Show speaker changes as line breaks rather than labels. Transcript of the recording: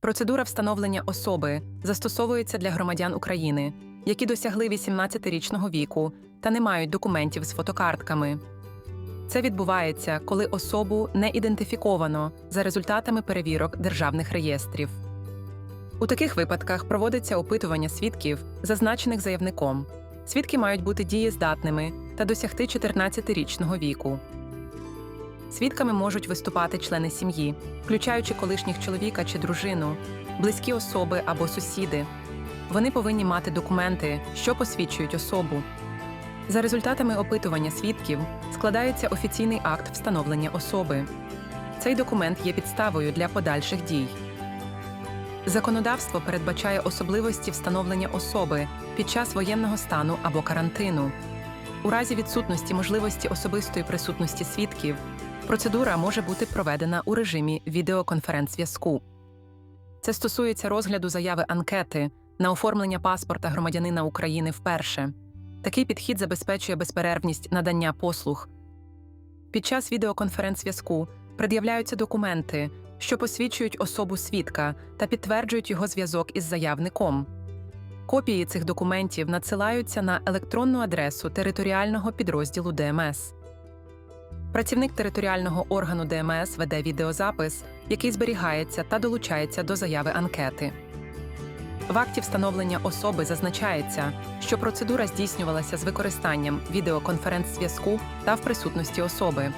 Процедура встановлення особи застосовується для громадян України, які досягли 18-річного віку та не мають документів з фотокартками. Це відбувається, коли особу не ідентифіковано за результатами перевірок державних реєстрів. У таких випадках проводиться опитування свідків, зазначених заявником. Свідки мають бути дієздатними та досягти 14-річного віку. Свідками можуть виступати члени сім'ї, включаючи колишніх чоловіка чи дружину, близькі особи або сусіди. Вони повинні мати документи, що посвідчують особу. За результатами опитування свідків складається офіційний акт встановлення особи. Цей документ є підставою для подальших дій. Законодавство передбачає особливості встановлення особи під час воєнного стану або карантину. У разі відсутності можливості особистої присутності свідків процедура може бути проведена у режимі відеоконференц-зв'язку. Це стосується розгляду заяви анкети на оформлення паспорта громадянина України вперше. Такий підхід забезпечує безперервність надання послуг. Під час відеоконференц-зв'язку пред'являються документи, що посвідчують особу свідка та підтверджують його зв'язок із заявником. Копії цих документів надсилаються на електронну адресу територіального підрозділу ДМС. Працівник територіального органу ДМС веде відеозапис, який зберігається та долучається до заяви анкети. В акті встановлення особи зазначається, що процедура здійснювалася з використанням відеоконференц-зв'язку та в присутності особи.